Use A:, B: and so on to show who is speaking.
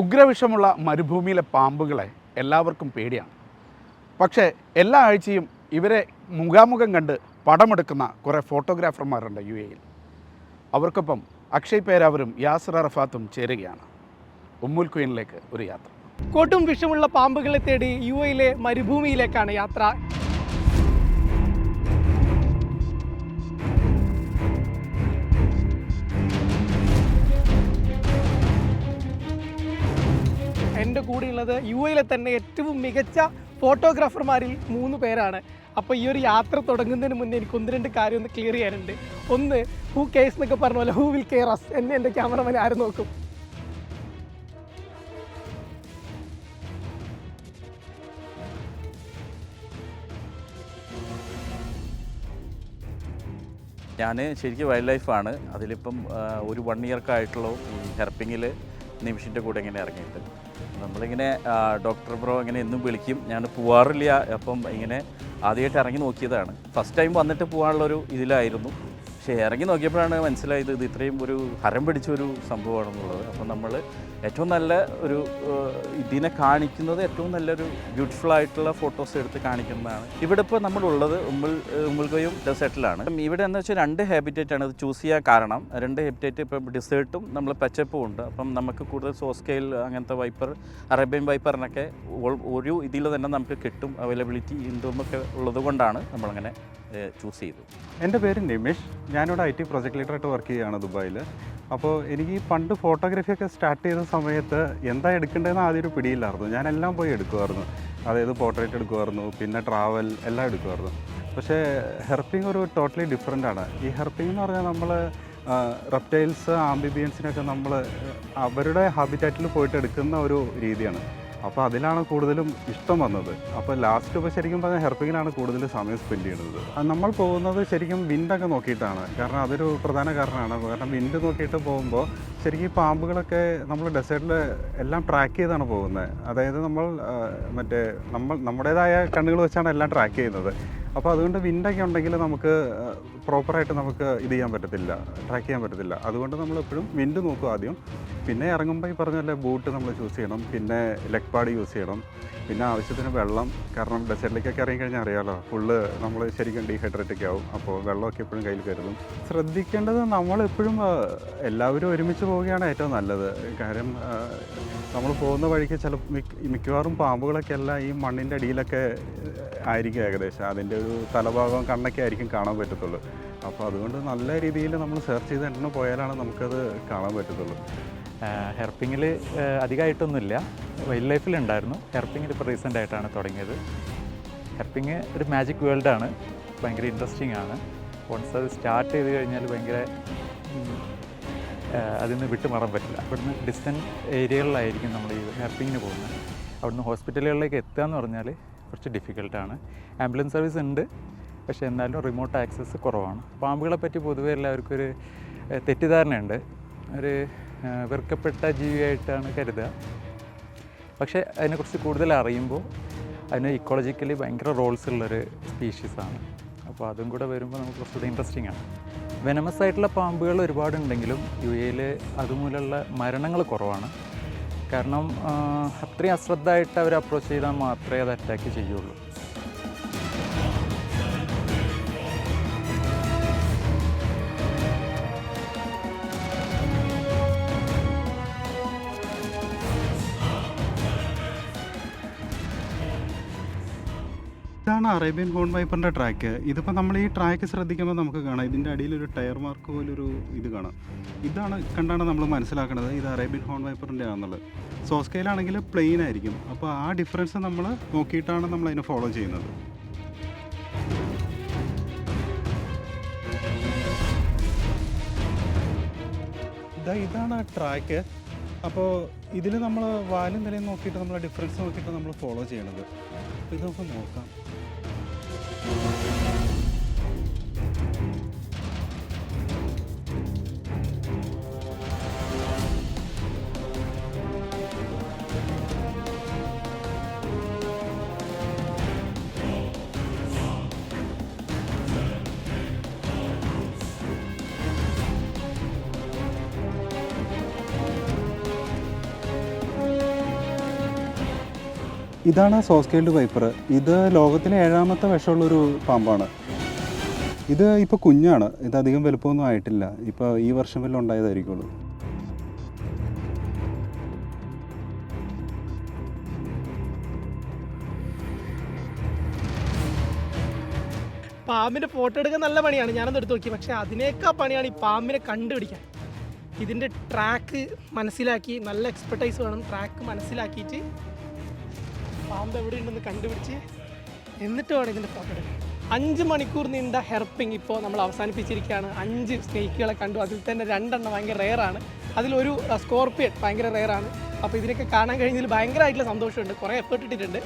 A: ഉഗ്രവിഷമുള്ള മരുഭൂമിയിലെ പാമ്പുകളെ എല്ലാവർക്കും പേടിയാണ്. പക്ഷേ എല്ലാ ആഴ്ചയും ഇവരെ മുഖാമുഖം കണ്ട് പടമെടുക്കുന്ന കുറേ ഫോട്ടോഗ്രാഫർമാരുണ്ട് യു എയിൽ. അവർക്കൊപ്പം അക്ഷയ് പേരാവരും യാസർ അറഫാത്തും ചേരുകയാണ്. ഉമ്മുൽ കുയിനിലേക്ക് ഒരു യാത്ര.
B: കോട്ടും വിഷമുള്ള പാമ്പുകളെ തേടി യു എയിലെ മരുഭൂമിയിലേക്കാണ് യാത്ര. കൂടെയുള്ളത് യു എയിലെ തന്നെ ഏറ്റവും മികച്ച ഫോട്ടോഗ്രാഫർമാരിൽ മൂന്ന് പേരാണ്. അപ്പോൾ ഈ ഒരു യാത്ര തുടങ്ങുന്നതിന് മുന്നേ എനിക്ക് ഒന്ന് രണ്ട് കാര്യം ഒന്ന് ക്ലിയർ ചെയ്യാനുണ്ട്. ഒന്ന് ഹൂ കേസ് എന്നൊക്കെ പറഞ്ഞ പോലെ ഹൂ വിൽ കെയർ അസ് എന്നെ എന്റെ ക്യാമറമാൻ ആര് നോക്കും?
C: ഞാൻ ശരിക്കും വൈൽഡ് ലൈഫാണ് അതിലിപ്പം ഒരു വൺ ഇയർക്കായിട്ടുള്ള ഹെർപ്പിങ്ങിൽ നിമിഷിന്റെ കൂടെ ഇങ്ങനെ ഇറങ്ങിയിട്ട്. നമ്മളിങ്ങനെ ഡോക്ടർ ബ്രോ ഇങ്ങനെ എന്നും വിളിക്കും. ഞാൻ പോവാറില്ല. അപ്പം ഇങ്ങനെ ആദ്യമായിട്ട് ഇറങ്ങി നോക്കിയതാണ്. ഫസ്റ്റ് ടൈം വന്നിട്ട് പോകാനുള്ളൊരു ഇതിലായിരുന്നു. പക്ഷേ ഇറങ്ങി നോക്കിയപ്പോഴാണ് മനസ്സിലായത് ഇത് ഇത്രയും ഒരു ഹരം പിടിച്ച ഒരു സംഭവമാണെന്നുള്ളത്. അപ്പോൾ നമ്മൾ ഏറ്റവും നല്ല ഒരു ഇതിനെ കാണിക്കുന്നത് ഏറ്റവും നല്ലൊരു ബ്യൂട്ടിഫുൾ ആയിട്ടുള്ള ഫോട്ടോസ് എടുത്ത് കാണിക്കുന്നതാണ്. ഇവിടെ ഇപ്പോൾ നമ്മളുള്ളത് ഉമ്മൽ ഉമ്മുൽഗയും ഡെസേർട്ടിലാണ് ഇവിടെ എന്ന് വെച്ചാൽ രണ്ട് ഹാബിറ്റേറ്റ് ആണ്. ഇത് ചൂസ് ചെയ്യാൻ കാരണം രണ്ട് ഹാബിറ്റേറ്റ് ഇപ്പം ഡിസേർട്ടും നമ്മൾ പച്ചപ്പും ഉണ്ട്. അപ്പം നമുക്ക് കൂടുതൽ സോസ്കെയിൽ അങ്ങനത്തെ വൈപ്പർ അറേബ്യൻ വൈപ്പറിനൊക്കെ ഒരു ഇതിൽ തന്നെ നമുക്ക് കിട്ടും. അവൈലബിലിറ്റി ഇന്തൊക്കെ ഉള്ളത് കൊണ്ടാണ് നമ്മളങ്ങനെ ചൂസ് ചെയ്തു.
D: എന്റെ പേര് നിമിഷ്. ഞാനിവിടെ ഐ ടി പ്രൊജക്ട് ലീഡറായിട്ട് വർക്ക് ചെയ്യുകയാണ് ദുബായിൽ അപ്പോൾ എനിക്ക് ഈ പണ്ട് ഫോട്ടോഗ്രാഫിയൊക്കെ സ്റ്റാർട്ട് ചെയ്ത സമയത്ത് എന്താ എടുക്കേണ്ടതെന്ന് ആദ്യം ഒരു പിടിയില്ലായിരുന്നു. ഞാനെല്ലാം പോയി എടുക്കുമായിരുന്നു അതായത് പോർട്രേറ്റ് എടുക്കുമായിരുന്നു പിന്നെ ട്രാവൽ എല്ലാം എടുക്കുമായിരുന്നു പക്ഷേ ഹെർപ്പിംഗ് ഒരു ടോട്ടലി ഡിഫറെന്റ് ആണ്. ഈ ഹെർപ്പിംഗ് എന്ന് പറഞ്ഞാൽ നമ്മൾ റെപ്റ്റൈൽസ് ആംബിബിയൻസിനൊക്കെ നമ്മൾ അവരുടെ ഹാബിറ്റാറ്റിൽ പോയിട്ട് എടുക്കുന്ന ഒരു രീതിയാണ്. അപ്പോൾ അതിലാണ് കൂടുതലും ഇഷ്ടം വന്നത്. അപ്പോൾ ലാസ്റ്റ് ഇപ്പോൾ ശരിക്കും പറഞ്ഞാൽ ഹെർപ്പിങ്ങിലാണ് കൂടുതൽ സമയം സ്പെൻഡ് ചെയ്യുന്നത്. നമ്മൾ പോകുന്നത് ശരിക്കും വിൻഡൊക്കെ നോക്കിയിട്ടാണ്. കാരണം അതൊരു പ്രധാന കാരണമാണ്. കാരണം വിൻഡ് നോക്കിയിട്ട് പോകുമ്പോൾ ശരിക്കും ഈ പാമ്പുകളൊക്കെ നമ്മൾ ഡെസേർട്ടിൽ എല്ലാം ട്രാക്ക് ചെയ്താണ് പോകുന്നത്. അതായത് നമ്മൾ മറ്റേ നമ്മൾ നമ്മുടേതായ കണ്ണുകൾ വെച്ചാണ് എല്ലാം ട്രാക്ക് ചെയ്യുന്നത്. അപ്പോൾ അതുകൊണ്ട് വിൻഡൊക്കെ ഉണ്ടെങ്കിൽ നമുക്ക് പ്രോപ്പറായിട്ട് നമുക്ക് ഇത് ചെയ്യാൻ പറ്റത്തില്ല ട്രാക്ക് ചെയ്യാൻ പറ്റത്തില്ല. അതുകൊണ്ട് നമ്മൾ എപ്പോഴും വിൻഡ് നോക്കും ആദ്യം. പിന്നെ ഇറങ്ങുമ്പോൾ ഈ പറഞ്ഞ പോലെ ബൂട്ട് നമ്മൾ ചൂസ് ചെയ്യണം പിന്നെ ലെഗ് പാഡ് യൂസ് ചെയ്യണം പിന്നെ ആവശ്യത്തിന് വെള്ളം കാരണം ഡെസേർട്ടിലേക്കൊക്കെ ഇറങ്ങിക്കഴിഞ്ഞാൽ അറിയാമല്ലോ ഫുള്ള് നമ്മൾ ശരിക്കും ഡീഹൈഡ്രേറ്റ് ഒക്കെ ആവും. അപ്പോൾ വെള്ളമൊക്കെ എപ്പോഴും കയ്യിൽ കരുതും. ശ്രദ്ധിക്കേണ്ടത് നമ്മളെപ്പോഴും എല്ലാവരും ഒരുമിച്ച് പോവുകയാണ് ഏറ്റവും നല്ലത്. കാര്യം നമ്മൾ പോകുന്ന വഴിക്ക് ചില മിക്ക- മിക്കവാറും പാമ്പുകളൊക്കെ എല്ലാം ഈ മണ്ണിന്റെ അടിയിലൊക്കെ ആയിരിക്കും ഏകദേശം. അതിന്റെ ഒരു തലഭാഗം കണ്ണൊക്കെ ആയിരിക്കും കാണാൻ പറ്റത്തുള്ളൂ. അപ്പോൾ അതുകൊണ്ട് നല്ല രീതിയിൽ നമ്മൾ സെർച്ച് ചെയ്ത് എണ്ണ പോയാലാണ് നമുക്കത് കാണാൻ പറ്റത്തുള്ളൂ.
E: ഹെർപ്പിങ്ങിൽ അധികമായിട്ടൊന്നുമില്ല. വൈൽഡ് ലൈഫിലുണ്ടായിരുന്നു ഹെർപ്പിങ്ങിൽ ഇപ്പോൾ റീസെന്റ് ആയിട്ടാണ് തുടങ്ങിയത്. ഹെർപ്പിങ് ഒരു മാജിക് വേൾഡ് ആണ് ഭയങ്കര ഇൻട്രസ്റ്റിംഗ് ആണ്. വൺസ് അത് സ്റ്റാർട്ട് ചെയ്ത് കഴിഞ്ഞാൽ ഭയങ്കര അതിൽ നിന്ന് വിട്ടുമാറാൻ പറ്റില്ല. ഇവിടുന്ന് ഡിസ്റ്റന്റ് ഏരിയകളിലായിരിക്കും നമ്മൾ ഈ ഹെർപ്പിങ്ങിന് പോകുന്നത്. അവിടുന്ന് ഹോസ്പിറ്റലുകളിലേക്ക് എത്തുക എന്ന് പറഞ്ഞാൽ കുറച്ച് ഡിഫിക്കൽട്ടാണ് ആംബുലൻസ് സർവീസ് ഉണ്ട്. പക്ഷേ എന്നാലും റിമോട്ട് ആക്സസ് കുറവാണ്. പാമ്പുകളെ പറ്റി പൊതുവേ എല്ലാവർക്കും ഒരു തെറ്റിദ്ധാരണയുണ്ട്. ഒരു വെറുക്കപ്പെട്ട ജീവിയായിട്ടാണ് കരുതുക. പക്ഷേ അതിനെക്കുറിച്ച് കൂടുതൽ അറിയുമ്പോൾ അതിന് ഇക്കോളജിക്കലി ഭയങ്കര റോൾസ് ഉള്ളൊരു സ്പീഷീസാണ് അപ്പോൾ അതും കൂടെ വരുമ്പോൾ നമുക്ക് കുറച്ചുകൂടി ഇൻട്രസ്റ്റിംഗ് ആണ്. വെനമസ് ആയിട്ടുള്ള പാമ്പുകൾ ഒരുപാടുണ്ടെങ്കിലും യു എയിൽ അതുമൂലമുള്ള മരണങ്ങൾ കുറവാണ്. കാരണം അത്രയും അശ്രദ്ധമായിട്ട് അവർ അപ്രോച്ച് ചെയ്താൽ മാത്രമേ അത് അറ്റാക്ക് ചെയ്യുള്ളൂ.
D: ഇതാണ് അറേബ്യൻ ഹോൺ വൈപ്പറിന്റെ ട്രാക്ക് ഇതിപ്പോൾ നമ്മൾ ഈ ട്രാക്ക് ശ്രദ്ധിക്കുമ്പോൾ നമുക്ക് കാണാം. ഇതിന്റെ ഒരു ടയർ മാർക്ക് പോലൊരു ഇത് കാണാം. ഇതാണ് കണ്ടാണ് നമ്മൾ മനസ്സിലാക്കുന്നത് ഇത് അറേബ്യൻ ഹോൺ വൈപ്പറിന്റെ ആണെന്നുള്ളത് സോസ്കെയിലാണെങ്കിൽ പ്ലെയിൻ ആയിരിക്കും. അപ്പോൾ ആ ഡിഫറൻസ് നമ്മൾ നോക്കിയിട്ടാണ് നമ്മൾ അതിനെ ഫോളോ ചെയ്യുന്നത്. ഇതാ ഇതാണ് ആ ട്രാക്ക് അപ്പോൾ ഇതിൽ നമ്മൾ വാലും നിലയും നോക്കിയിട്ട് നമ്മൾ ഡിഫറൻസ് നോക്കിയിട്ട് നമ്മൾ ഫോളോ ചെയ്യണത്. അപ്പോൾ ഇത് നമുക്ക് നോക്കാം. ഇതാണ് സോസ്കേൽഡ് വൈപ്പർ ഇത് ലോകത്തിലെ ഏഴാമത്തെ വിഷമുള്ളൊരു പാമ്പാണ്. ഇത് ഇപ്പോൾ കുഞ്ഞാണ്. ഇത് അധികം വലുപ്പമൊന്നും ആയിട്ടില്ല. ഇപ്പോൾ ഈ വർഷം വല്ലതും ഉണ്ടായതായിരിക്കുള്ളൂ.
B: പാമ്പിന്റെ ഫോട്ടോ എടുക്കാൻ നല്ല പണിയാണ്. ഞാനത് എടുത്ത് നോക്കി. പക്ഷേ അതിനേക്കാ പണിയാണ് ഈ പാമ്പിനെ കണ്ടുപിടിക്കാൻ. ഇതിന്റെ ട്രാക്ക് മനസ്സിലാക്കി നല്ല എക്സ്പെർട്ടൈസ് വേണം. ട്രാക്ക് മനസ്സിലാക്കിയിട്ട് പാമ്പ് എവിടെ ഉണ്ടെന്ന് കണ്ടുപിടിച്ച് എന്നിട്ട് വേണം ഇതിന്റെ ഫോട്ടോ എടുക്കാൻ അഞ്ച് മണിക്കൂർ നീണ്ട ഹെർപ്പിംഗ് ഇപ്പോൾ നമ്മൾ അവസാനിപ്പിച്ചിരിക്കുകയാണ്. അഞ്ച് സ്നേക്കുകളെ കണ്ടു. അതിൽ തന്നെ രണ്ടെണ്ണം ഭയങ്കര റെയറാണ് അതിലൊരു സ്കോർപ്പിയൻ ഭയങ്കര റെയറാണ് അപ്പോൾ ഇതിനൊക്കെ കാണാൻ കഴിഞ്ഞതിൽ ഭയങ്കരമായിട്ടുള്ള സന്തോഷമുണ്ട്. കുറേ എഫേർട്ട് ഇട്ടിട്ടുണ്ട്.